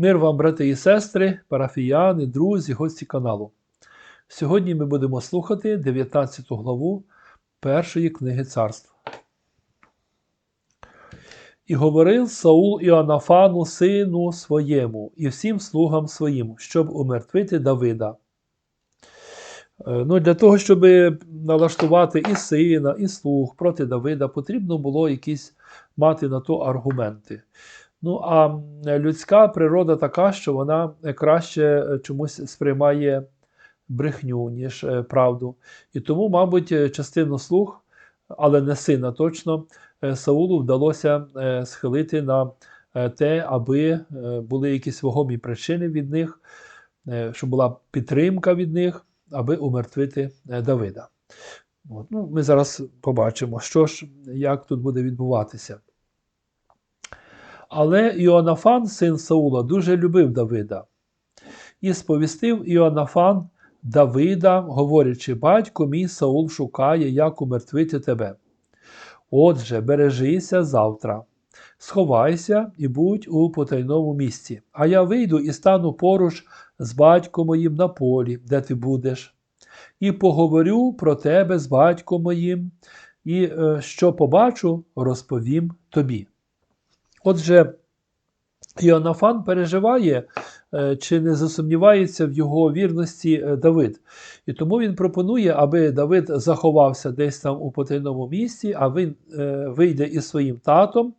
Мир вам, брати і сестри, парафіяни, друзі, гості каналу. Сьогодні ми будемо слухати 19 главу першої книги царств. І говорив Саул Іоаннафану, сину своєму, і всім слугам своїм, щоб умертвити Давида. Е, Ну, для того, щоб налаштувати і сина, і слуг проти Давида, потрібно було якісь мати на то аргументи. Ну, а людська природа така, що вона краще чомусь сприймає брехню, ніж е, правду. І тому, мабуть, частину слуг, але не сина точно, е, Саулу вдалося е, схилити на е, те, аби е, були якісь вагомі причини від них, е, щоб була підтримка від них, аби умертвити е, Давида. От. Ну, Ми зараз побачимо, що ж, як тут буде відбуватися. Але Іоаннафан, син Саула, дуже любив Давида. І сповістив Іоаннафан Давида, говорячи, батько мій Саул шукає, як умертвити тебе. Отже, бережися завтра, сховайся і будь у потайному місці, а я вийду і стану поруч з батьком моїм на полі, де ти будеш, і поговорю про тебе з батьком моїм, і е, що побачу, розповім тобі. Отже, Іоаннафан переживає, е, чи не засумнівається в його вірності е, Давид. І тому він пропонує, аби Давид заховався десь там у потайному місці, а він е, вийде із своїм татом,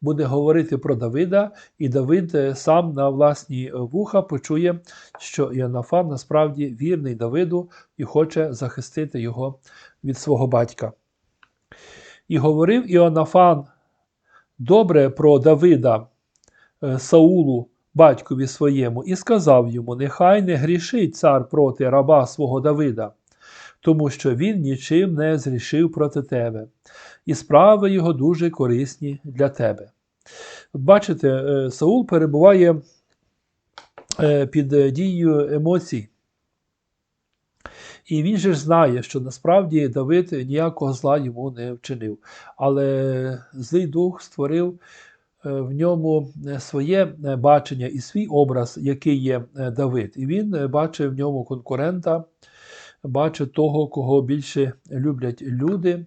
буде говорити про Давида, і Давид сам на власні вуха почує, що Іоаннафан насправді вірний Давиду і хоче захистити його від свого батька. І говорив Іоаннафан добре про Давида е, Саулу, батькові своєму, і сказав йому: Нехай не грішить цар проти раба свого Давида, тому що він нічим не зрішив проти тебе, і справи його дуже корисні для тебе. Бачите, е, Саул перебуває е, під дією емоцій. І він же ж знає, що насправді Давид ніякого зла йому не вчинив. Але злий дух створив е, в ньому своє бачення і свій образ, який є Давид. І він бачив в ньому конкурента, бачив того, кого більше люблять люди.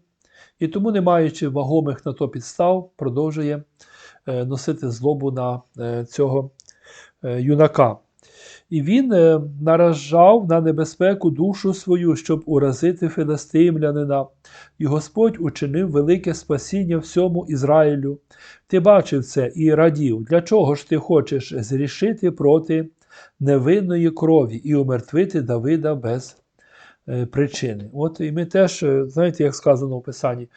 І тому, не маючи вагомих на то підстав, продовжує е, носити злобу на е, цього юнака. І він е, наражав на небезпеку душу свою, щоб уразити филистимлянина. І Господь учинив велике спасіння всьому Ізраїлю. Ти бачив це і радів, для чого ж ти хочеш зрішити проти невинної крові і умертвити Давида без е, причини. От і ми теж, е, знаєте, як сказано в Писанні,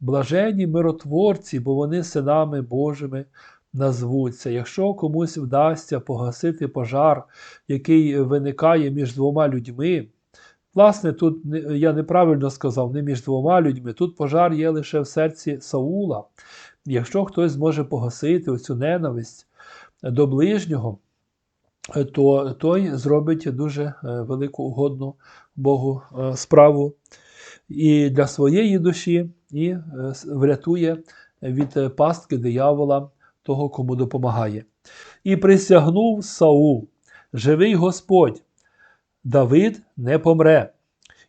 блажені миротворці, бо вони синами Божими назвуться. Якщо комусь вдасться погасити пожар, який виникає між двома людьми, власне, тут я неправильно сказав, не між двома людьми, тут пожар є лише в серці Саула. Якщо хтось зможе погасити оцю ненависть до ближнього, то той зробить дуже велику угодну Богу справу і для своєї душі, і врятує від пастки диявола того, кому допомагає. І присягнув Саул, живий Господь, Давид не помре.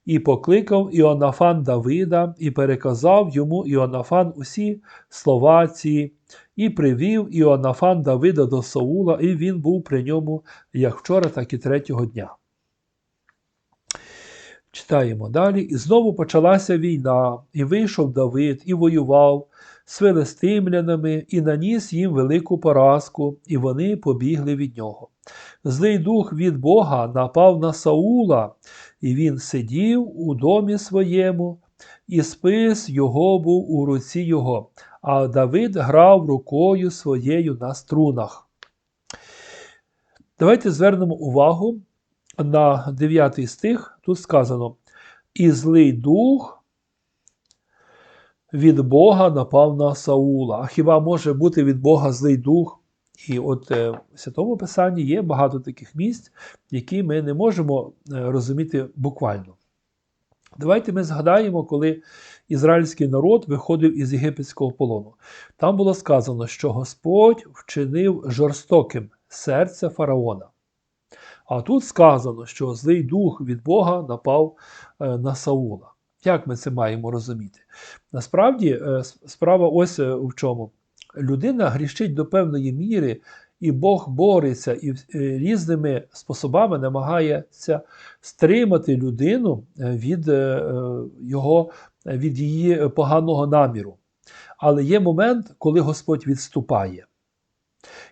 І покликав Іоаннафан Давида, і переказав йому Іоаннафан усі слова ці, і привів Іоаннафан Давида до Саула, і він був при ньому як вчора, так і третього дня. Читаємо далі. І знову почалася війна, і вийшов Давид, і воював, з филистимлянами і наніс їм велику поразку, і вони побігли від нього. Злий дух від Бога напав на Саула, і він сидів у домі своєму, і спис його був у руці його, а Давид грав рукою своєю на струнах. Давайте звернемо увагу на 9 стих. Тут сказано: І злий дух від Бога напав на Саула. А хіба може бути від Бога злий дух? І от е, в Святому Писанні є багато таких місць, які ми не можемо е, розуміти буквально. Давайте ми згадаємо, коли ізраїльський народ виходив із єгипетського полону. Там було сказано, що Господь вчинив жорстоким серце фараона. А тут сказано, що злий дух від Бога напав е, на Саула. Як ми це маємо розуміти? Насправді, е, справа ось е, в чому. Людина грішить до певної міри, і Бог бореться і е, різними способами намагається стримати людину від, його, від її поганого наміру. Але є момент, коли Господь відступає.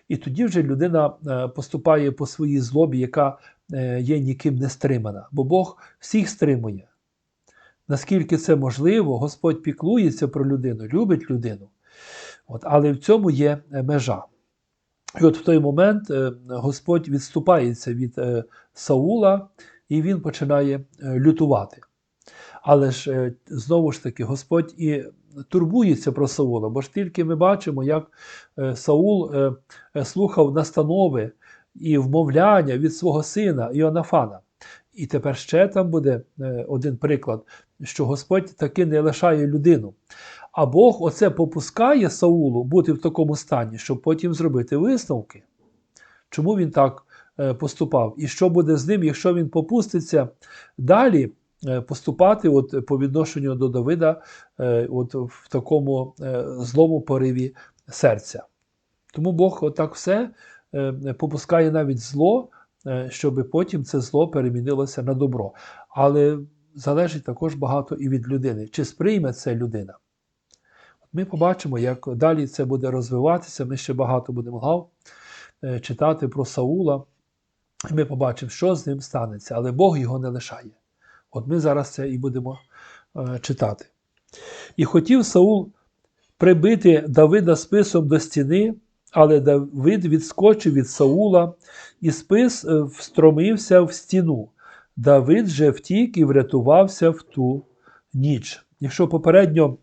І тоді вже людина поступає по своїй злобі, яка є ніким не стримана. Бо Бог всіх стримує. Наскільки це можливо, Господь піклується про людину, любить людину. От, але в цьому є е, межа. І от в той момент е, Господь відступається від е, Саула, і він починає лютувати. Але ж знову ж таки, Господь і турбується про Саула, бо ж тільки ми бачимо, як Саул слухав настанови і вмовляння від свого сина Іонафана. І тепер ще там буде е, один приклад, що Господь таки не лишає людину. А Бог оце попускає Саулу бути в такому стані, щоб потім зробити висновки. Чому він так е, поступав? І що буде з ним, якщо він попуститься далі е, поступати от, по відношенню до Давида от, в такому злому пориві серця? Тому Бог отак все попускає навіть зло, щоб потім це зло перемінилося на добро. Але залежить також багато і від людини, чи сприйме це людина. Ми побачимо, як далі це буде розвиватися. Ми ще багато будемо глав е, читати про Саула. І ми побачимо, що з ним станеться, але Бог його не лишає. От ми зараз це і будемо е, читати. І хотів Саул прибити Давида списом до стіни, але Давид відскочив від Саула, і спис е, встромився в стіну. Давид же втік і врятувався в ту ніч. Якщо попередньо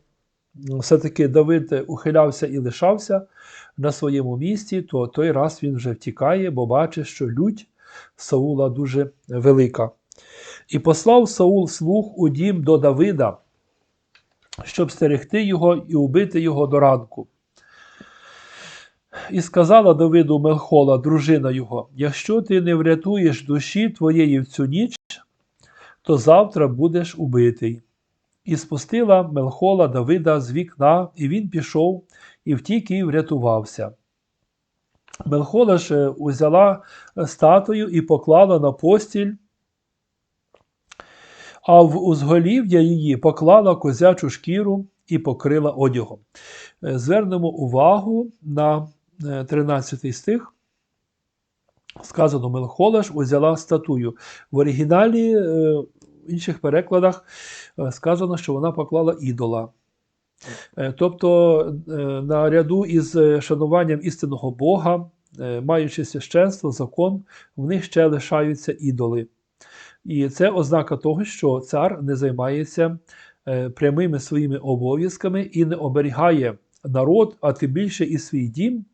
все-таки Давид ухилявся і лишався на своєму місці, то той раз він вже втікає, бо бачить, що лють Саула дуже велика. І послав Саул слуг у дім до Давида, щоб стерегти його і убити його до ранку. І сказала Давиду Мелхола, дружина його: якщо ти не врятуєш душі твоєї в цю ніч, то завтра будеш убитий. І спустила Мелхола Давида з вікна, і він пішов, і втік і врятувався. Мелхола ж е, узяла статую і поклала на постіль, а в узголів'я її поклала козячу шкіру і покрила одягом. Е, Звернемо увагу на е, 13 стих. Сказано, Мелхола узяла статую. В оригіналі, е, в інших перекладах, е, сказано, що вона поклала ідола. Е, Тобто, е, наряду із е, шануванням істинного Бога, е, маючи священство, закон, в них ще лишаються ідоли. І це ознака того, що цар не займається е, прямими своїми обов'язками і не оберігає народ, а тим більше і свій дім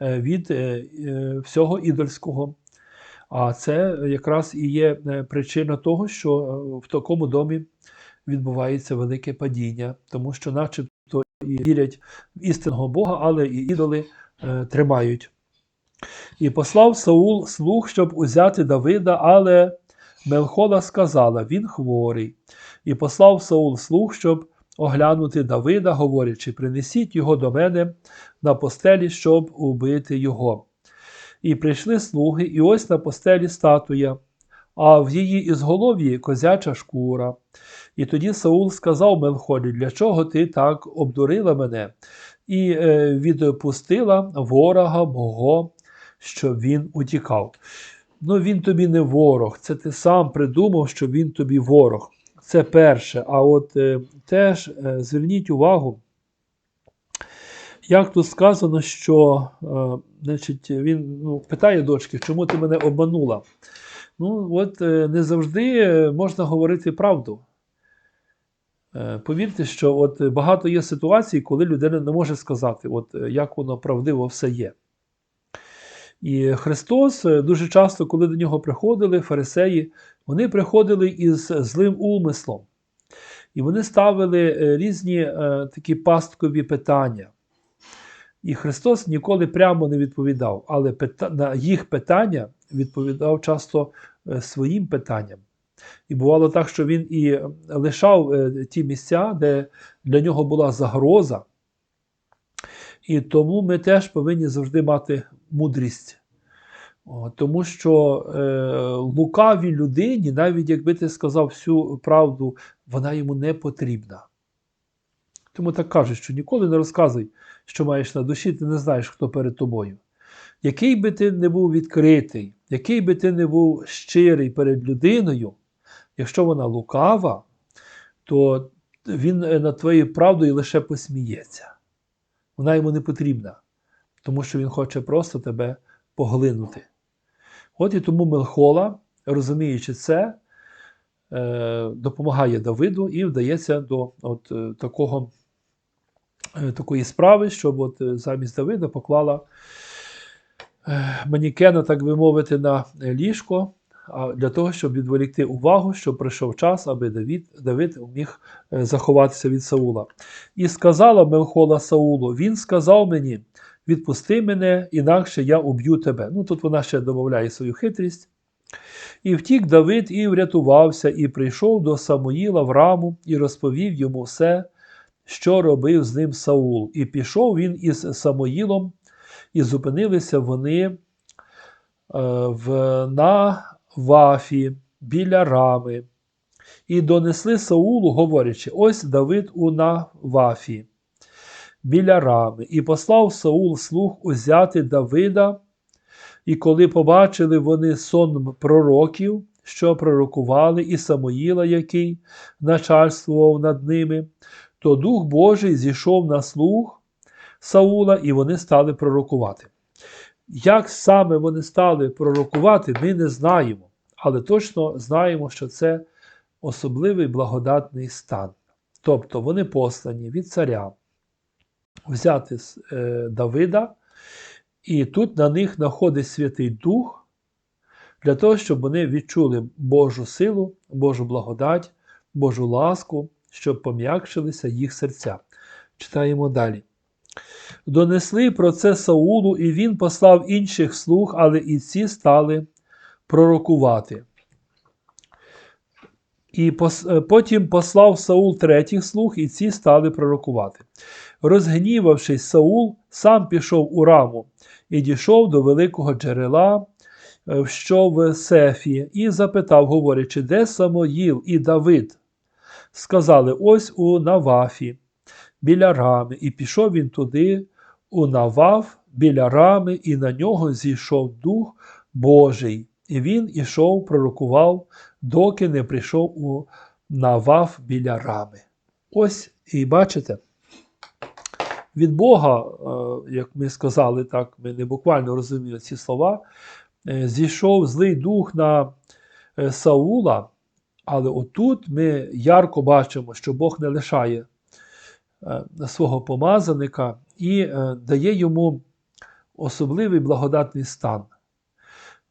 е, від е, е, всього ідольського. А це якраз і є причина того, що в такому домі відбувається велике падіння, тому що, начебто, і вірять в істинного Бога, але і ідоли тримають. І послав Саул слуг, щоб узяти Давида, але Мелхола сказала: він хворий. І послав Саул слуг, щоб оглянути Давида, говорячи: принесіть його до мене на постелі, щоб убити його. І прийшли слуги, і ось на постелі статуя, а в її ізголов'ї козяча шкура. І тоді Саул сказав Мелхолі, для чого ти так обдурила мене, і е, відпустила ворога мого, щоб він утікав. Ну, він тобі не ворог, це ти сам придумав, що він тобі ворог. Це перше. А от е, теж е, зверніть увагу, як тут сказано, що е, значить, він ну, питає дочки, чому ти мене обманула? Ну, от е, не завжди е, можна говорити правду. Е, Повірте, що от багато є ситуацій, коли людина не може сказати, от е, як воно правдиво все є. І Христос е, дуже часто, коли до нього приходили фарисеї, вони приходили із злим умислом. І вони ставили е, різні е, такі пасткові питання. І Христос ніколи прямо не відповідав, але на їх питання відповідав часто своїм питанням. І бувало так, що він і лишав ті місця, де для нього була загроза. І тому ми теж повинні завжди мати мудрість. Тому що е, лукавій людині, навіть якби ти сказав всю правду, вона йому не потрібна. Тому так кажуть, що ніколи не розказуй, що маєш на душі, ти не знаєш, хто перед тобою. Який би ти не був відкритий, який би ти не був щирий перед людиною, якщо вона лукава, то він е, над твоєю правдою лише посміється. Вона йому не потрібна, тому що він хоче просто тебе поглинути. От і тому Мелхола, розуміючи це, е, допомагає Давиду і вдається до от, е, такого, е, такої справи, щоб от, замість Давида поклала манікена, так би мовити, на ліжко, для того, щоб відволікти увагу, щоб прийшов час, аби Давид, Давид міг заховатися від Саула. І сказала Мелхола Саулу: Він сказав мені: відпусти мене, інакше я уб'ю тебе. Ну тут вона ще додає свою хитрість. І втік Давид і врятувався, і прийшов до Самуїла в раму і розповів йому все, що робив з ним Саул. І пішов він із Самуїлом, і зупинилися вони е, в, на вафі біля рами. І донесли Саулу, говорячи: ось Давид у Навафі біля рами. І послав Саул слуг узяти Давида. І коли побачили вони сон пророків, що пророкували, і Самуїла, який начальствував над ними, то Дух Божий зійшов на слух Саула, і вони стали пророкувати. Як саме вони стали пророкувати, ми не знаємо, але точно знаємо, що це особливий благодатний стан. Тобто вони послані від царя взяти е, Давида, і тут на них знаходить Святий Дух для того, щоб вони відчули Божу силу, Божу благодать, Божу ласку, щоб пом'якшилися їх серця. Читаємо далі. Донесли про це Саулу, і він послав інших слуг, але і ці стали пророкувати. І е, потім послав Саул третіх слуг, і ці стали пророкувати. Розгнівавшись, Саул сам пішов у раму і дійшов до великого джерела, е, що в Сефі, і запитав, говорячи, де Самоїл і Давид? Сказали, ось у Навафі, біля рами, і пішов він туди, у Наваф, біля рами, і на нього зійшов Дух Божий. І він ішов, пророкував, доки не прийшов у Наваф біля рами. Ось і бачите, від Бога, е, як ми сказали, так, ми не буквально розуміли ці слова, е, зійшов злий дух на е, Саула, але отут ми ярко бачимо, що Бог не лишає свого помазаника і дає йому особливий благодатний стан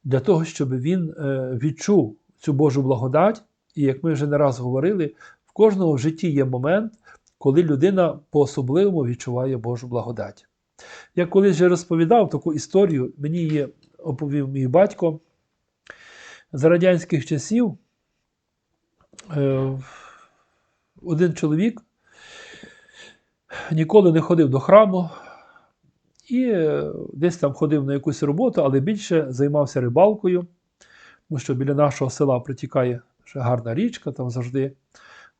для того, щоб він відчув цю Божу благодать. І як ми вже не раз говорили, в кожного в житті є момент, коли людина по-особливому відчуває Божу благодать. Я колись вже розповідав таку історію, мені її оповів мій батько. За радянських часів е, один чоловік ніколи не ходив до храму і е, десь там ходив на якусь роботу, але більше займався рибалкою, тому що біля нашого села притікає гарна річка, там завжди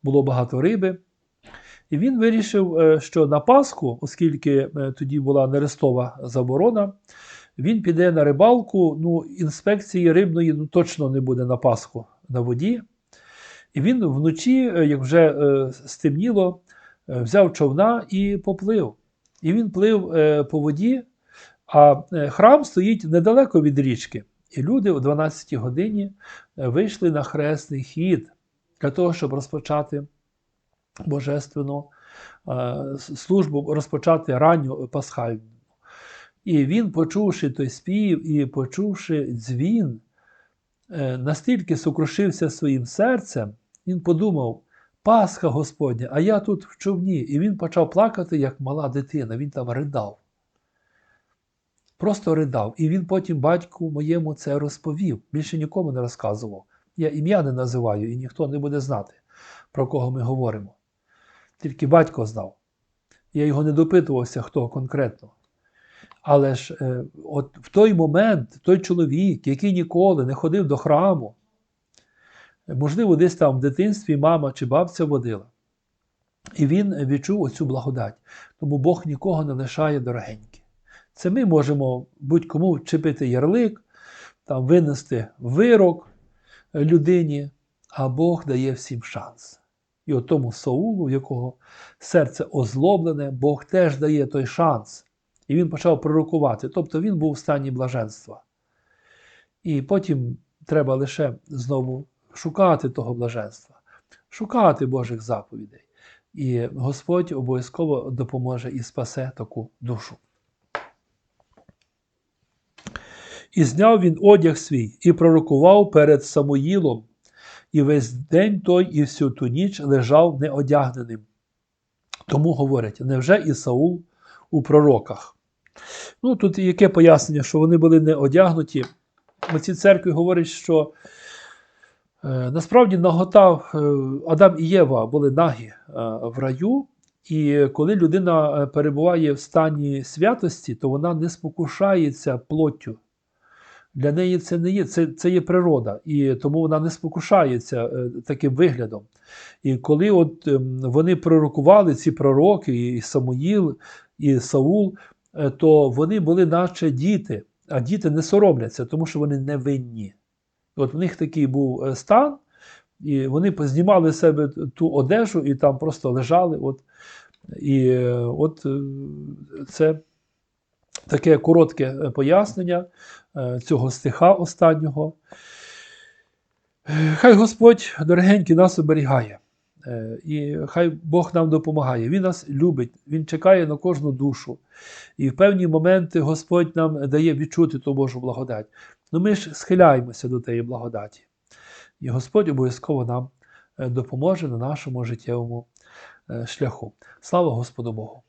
було багато риби. І він вирішив, е, що на Пасху, оскільки е, тоді була нерестова заборона, він піде на рибалку. Ну, інспекції рибної ну, точно не буде на Пасху на воді. І він вночі, е, як вже стемніло, взяв човна і поплив. І він плив по воді, а храм стоїть недалеко від річки. І люди о 12 годині вийшли на хресний хід для того, щоб розпочати божественну е, службу, розпочати ранню пасхальну. І він, почувши той спів і почувши дзвін, е, настільки сокрушився своїм серцем, він подумав: Пасха Господня, а я тут в човні. І він почав плакати, як мала дитина, він там ридав. просто ридав. І він потім батьку моєму це розповів. Більше нікому не розказував. Я ім'я не називаю, і ніхто не буде знати, про кого ми говоримо. Тільки батько знав. Я його не допитувався, хто конкретно. Але ж е, от в той момент той чоловік, який ніколи не ходив до храму, можливо, десь там в дитинстві мама чи бабця водила, і він відчув оцю благодать. Тому Бог нікого не лишає дорогенькі. Це ми можемо будь-кому вчепити ярлик, там, винести вирок людині, а Бог дає всім шанс. І от тому Саулу, якого серце озлоблене, Бог теж дає той шанс. І він почав пророкувати. Тобто він був в стані блаженства. І потім треба лише знову шукати того блаженства, шукати Божих заповідей. І Господь обов'язково допоможе і спасе таку душу. І зняв він одяг свій і пророкував перед Самуїлом, і весь день той і всю ту ніч лежав неодягненим. Тому говорять, невже і Саул у пророках? Ну, тут яке пояснення, що вони були не одягнуті. У цій церкві говорять, що е, насправді нагота е, Адам і Єва були нагі е, в раю, і коли людина е, перебуває в стані святості, то вона не спокушається плоттю. Для неї це не є, це, це є природа, і тому вона не спокушається е, таким виглядом. І коли от ем, вони пророкували ці пророки, і Самуїл, і Саул, е, то вони були наче діти, а діти не соромляться, тому що вони не винні. От в них такий був е, стан, і вони познімали себе ту одежу і там просто лежали. От, і от це таке коротке е, пояснення е, цього стиха останнього. Е, Хай Господь, дорогенький, нас оберігає. І хай Бог нам допомагає. Він нас любить, Він чекає на кожну душу. І в певні моменти Господь нам дає відчути ту Божу благодать. Ну ми ж схиляємося до тієї благодаті. І Господь обов'язково нам допоможе на нашому життєвому шляху. Слава Господу Богу!